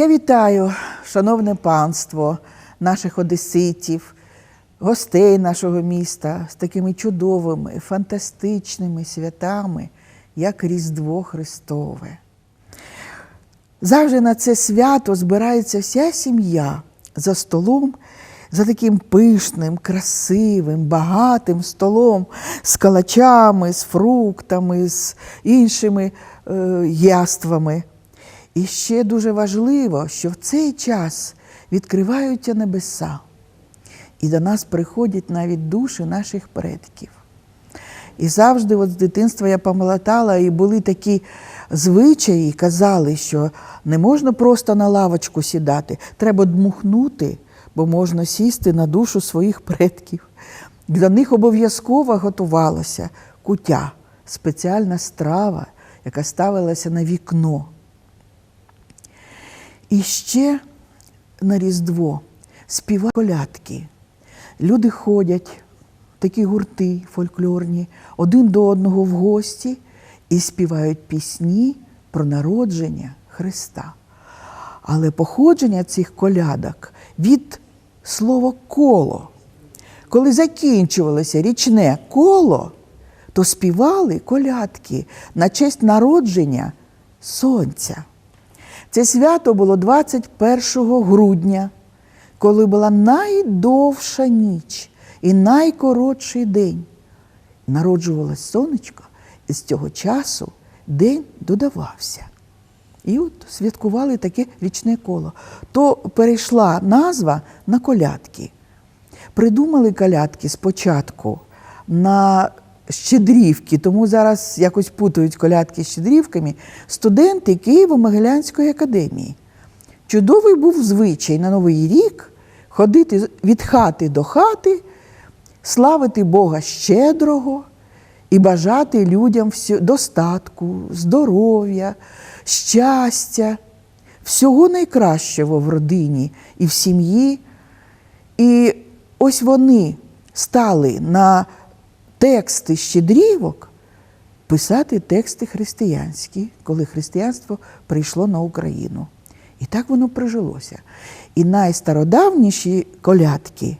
Я вітаю, шановне панство, наших одеситів, гостей нашого міста з такими чудовими, фантастичними святами, як Різдво Христове. Завжди на це свято збирається вся сім'я за столом, за таким пишним, красивим, багатим столом з калачами, з фруктами, з іншими е, яствами. І ще дуже важливо, що в цей час відкриваються небеса, і до нас приходять навіть душі наших предків. І завжди, от з дитинства я пам'ятала, і були такі звичаї, казали, що не можна просто на лавочку сідати, треба дмухнути, бо можна сісти на душу своїх предків. Для них обов'язково готувалося кутя, спеціальна страва, яка ставилася на вікно. І ще на Різдво співають колядки. Люди ходять, такі гурти фольклорні, один до одного в гості і співають пісні про народження Христа. Але походження цих колядок від слова коло. Коли закінчувалося річне коло, то співали колядки на честь народження сонця. Це свято було 21 грудня, коли була найдовша ніч і найкоротший день. Народжувалось сонечко, і з цього часу день додавався. І от святкували таке річне коло. То перейшла назва на колядки. Придумали колядки спочатку на Щедрівки, тому зараз якось путають колядки з щедрівками, студенти Києво-Могилянської академії. Чудовий був звичай на Новий рік ходити від хати до хати, славити Бога щедрого і бажати людям достатку, здоров'я, щастя, всього найкращого в родині і в сім'ї. І ось вони стали на тексти щедрівок писати тексти християнські, коли християнство прийшло на Україну. І так воно прижилося. І найстародавніші колядки,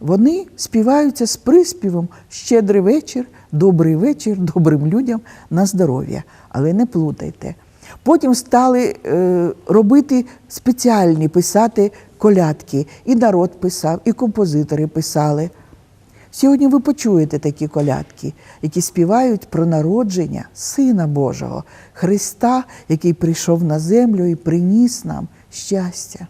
вони співаються з приспівом Щедрий вечір, добрий вечір, добрим людям на здоров'я. Але не плутайте. Потім стали е, робити спеціальні писати колядки. І народ писав, і композитори писали. Сьогодні ви почуєте такі колядки, які співають про народження Сина Божого, Христа, який прийшов на землю і приніс нам щастя.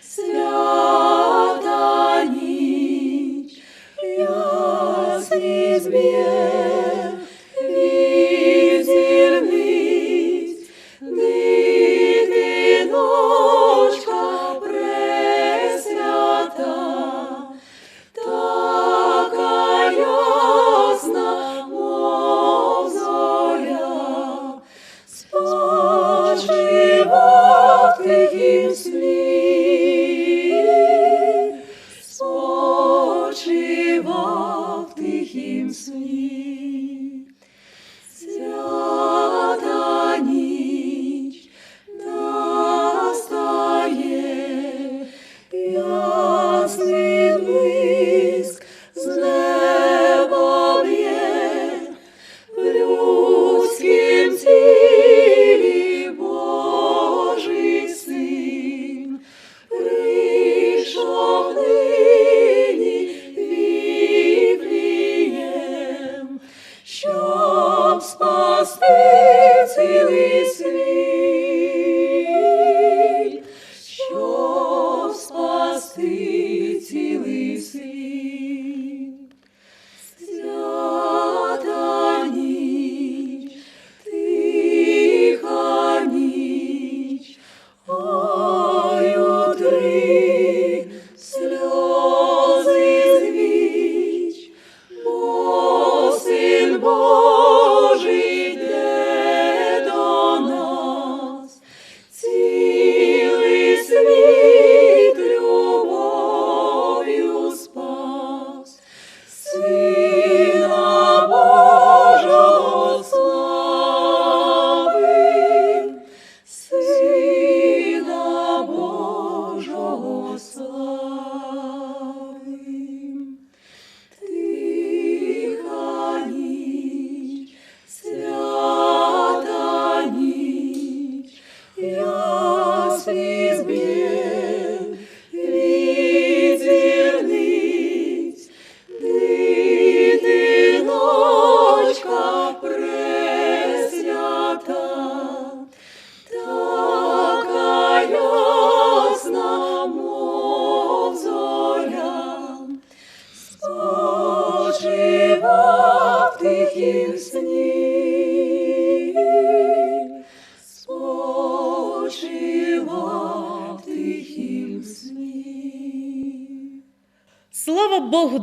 Свята ніч, цілий світ.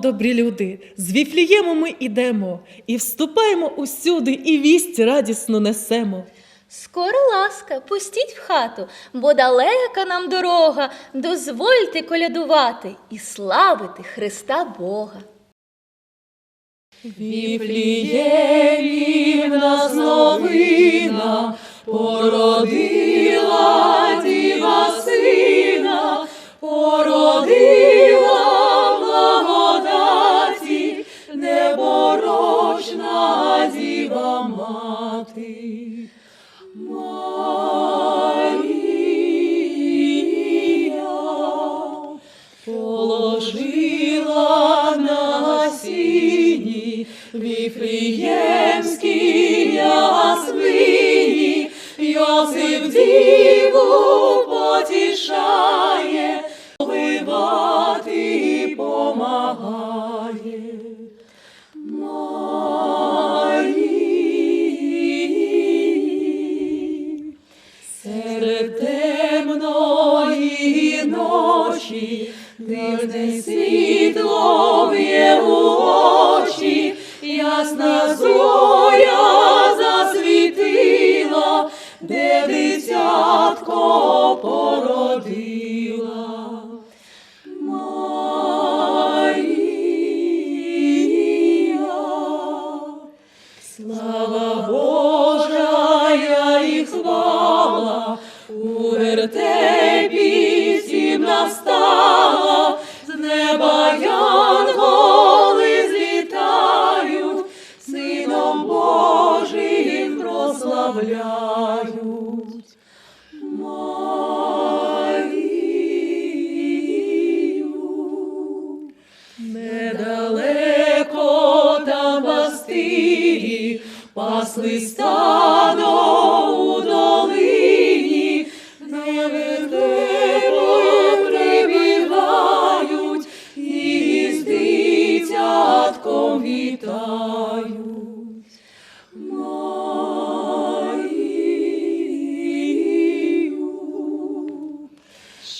Добрі люди! З Віфлієму ми ідемо, і вступаємо усюди, і вість радісну несемо. Скоро ласка, пустіть в хату, бо далека нам дорога, дозвольте колядувати і славити Христа Бога. Віфліємі в нас новина, породила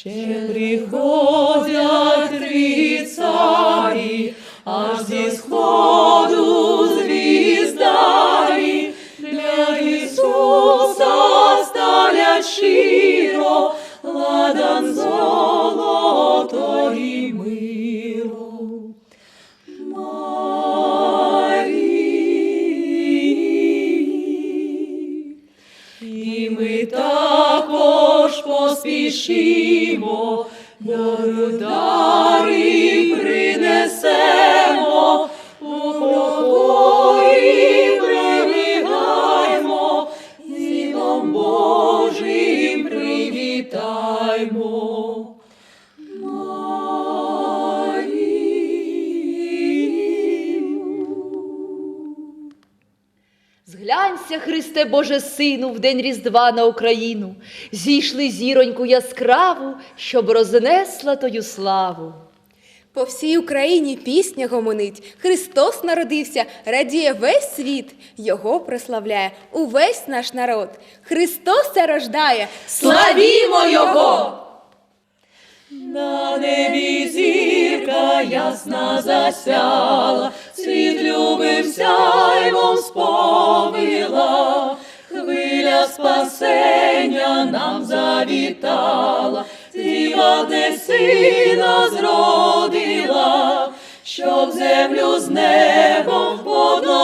Ще приходять Христе Боже Сину, в день Різдва на Україну, зійшли зіроньку яскраву, щоб рознесла тою славу. По всій Україні пісня гомонить. Христос народився, радіє весь світ, Його прославляє увесь наш народ. Христос це рождає, Славімо Його! На небі зірка ясна засяла, світ любив сяйвом сповила, спасення нам завітала, Діва де сина зродила, щоб землю з небом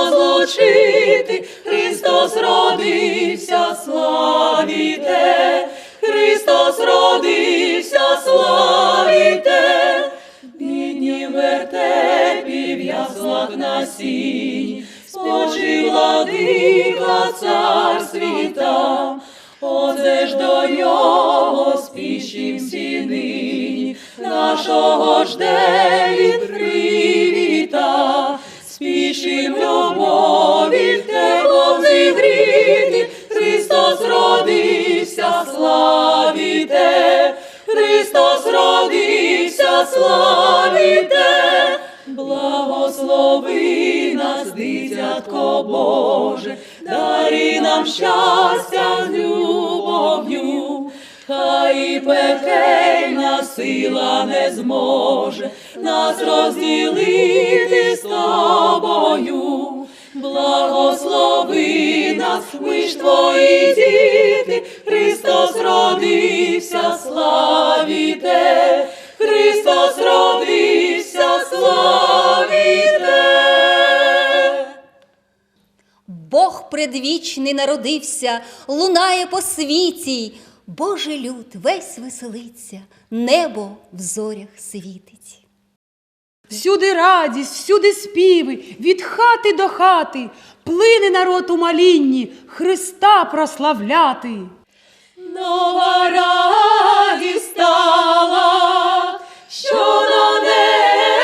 злучити, Христос родився, славіте, Христос родився, славіте, бідні в вертепі в яслах на сінь, Спочи, владика, цар світа, оце ж до нього спішім всі нині нашого. Благослови нас, ми ж твої діти, Христос родився, славіте, Христос родився, славіте. Бог предвічний народився, лунає по світі, Божий люд весь веселиться, небо в зорях світить. Всюди радість, всюди співи, від хати до хати, плине народ у малінні, Христа прославляти. Нова радість стала, що на небі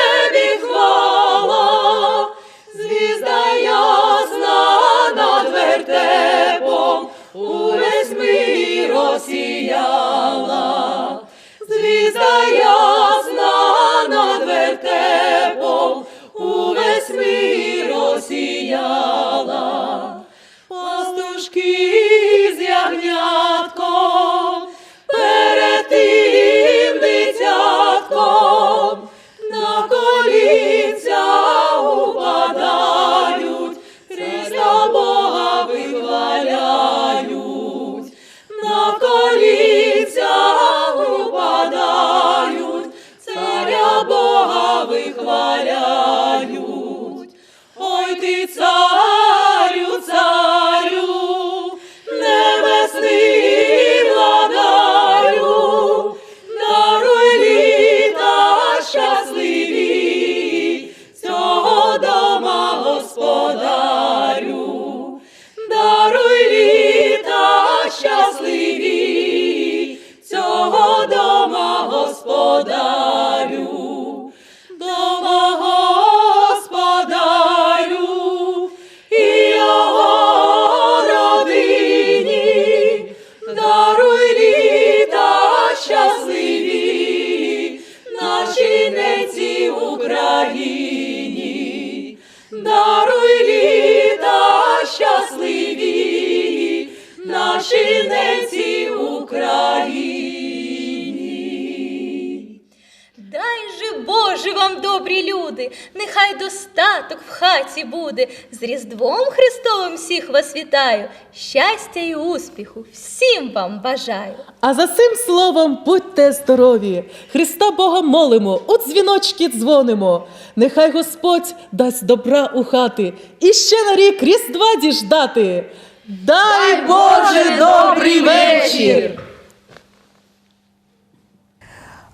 в буде. З Різдвом Христовим всіх вас вітаю, щастя і успіху всім вам бажаю. А за цим словом будьте здорові, Христа Бога молимо, у дзвіночки дзвонимо. Нехай Господь дасть добра у хати і ще на рік Різдва діждати. Дай Боже добрий вечір!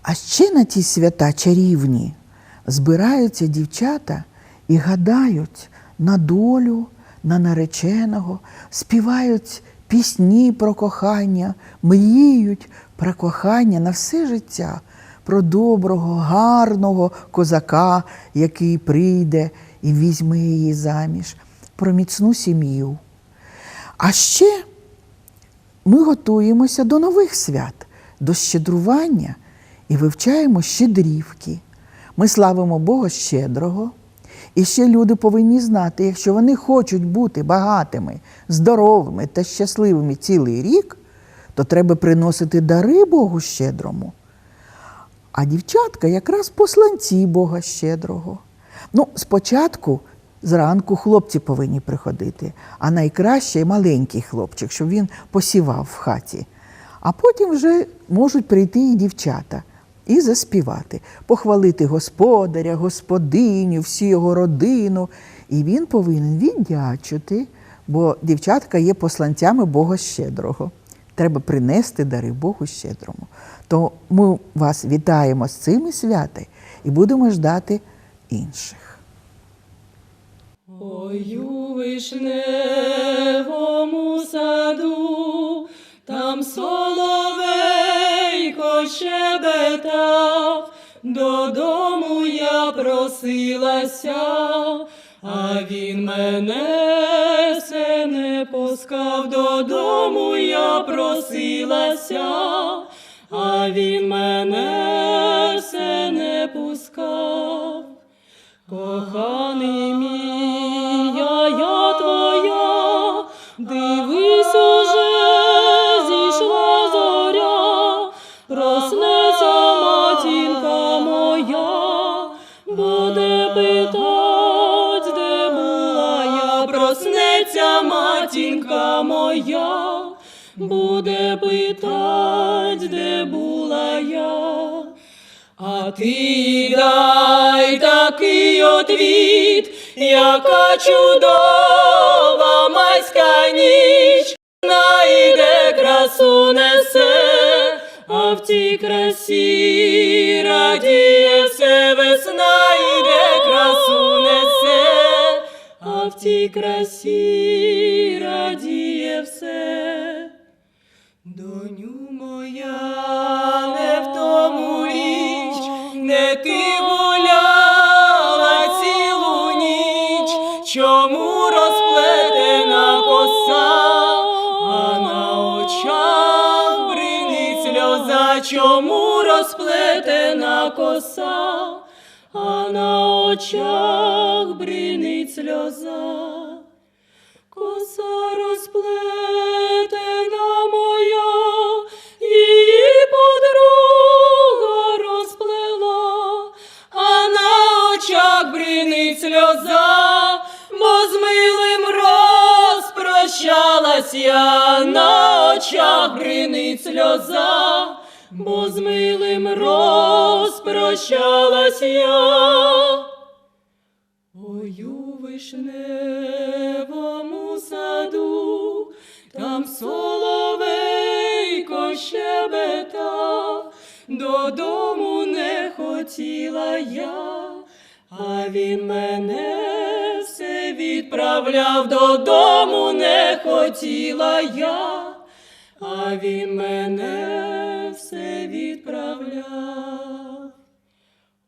А ще на ті свята чарівні збираються дівчата і гадають на долю, на нареченого, співають пісні про кохання, мріють про кохання на все життя, про доброго, гарного козака, який прийде і візьме її заміж, про міцну сім'ю. А ще ми готуємося до нових свят, до щедрування і вивчаємо щедрівки. Ми славимо Бога щедрого. І ще люди повинні знати, якщо вони хочуть бути багатими, здоровими та щасливими цілий рік, то треба приносити дари Богу щедрому. А дівчатка якраз посланці Бога щедрого. Ну, спочатку зранку хлопці повинні приходити, а найкраще маленький хлопчик, щоб він посівав в хаті. А потім вже можуть прийти і дівчата і заспівати, похвалити господаря, господиню, всю його родину. І він повинен віддячити, бо дівчатка є посланцями Бога щедрого. Треба принести дари Богу щедрому. То ми вас вітаємо з цими святи і будемо ждати інших. Ой, вишневому саду, там соловейко щебетав, додому я просилася, а він мене все не пускав, додому я просилася, а він мене все не пускав. Коханий мій, моя, буде питать, де була я. А ти дай такий отвіт, яка чудова майська ніч, найде красу несе, а в тій красі радіє тій красі радіє все. Доню моя, не в тому річ, не ти гуляла цілу ніч, чому розплетена коса, а на очах бринить сльоза, чому розплетена коса, очах бринить сльоза. Коса розплетена моя, її подруга розплела, а на очах бринить сльоза, бо з милим розпрощалась я, на очах бринить сльоза, бо з милим розпрощалась я. Вишневому саду, там соловейко щебетав, додому не хотіла я, а він мене все відправляв, додому не хотіла я, а він мене все відправляв.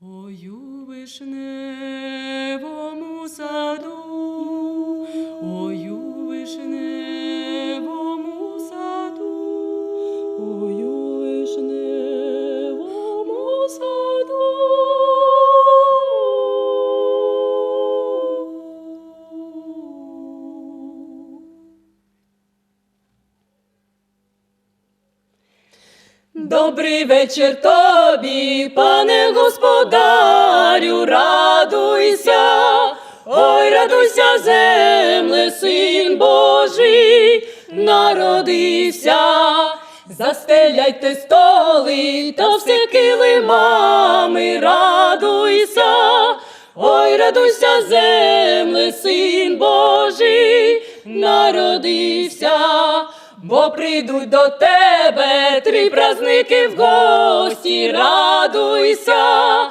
Ой, у вишневому саду, ой, у вишневому саду, ой, у вишневому саду. Добрий вечір тобі, пане господарю, ой, земле, син Божий, народився, застеляйте столи та все килимами, радуйся, ой, радуйся, земле, син Божий, народився. Бо прийдуть до тебе три праздники в гості, радуйся,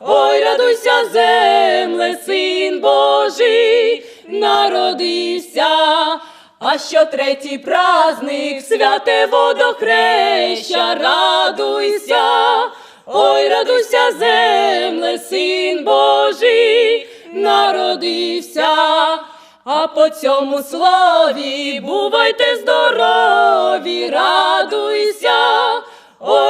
ой, радуйся, земле, син Божий, народився. А що третій праздник, святе водохреща, радуйся, ой, радуйся, земле, син Божий, народився. А по цьому слові бувайте здорові,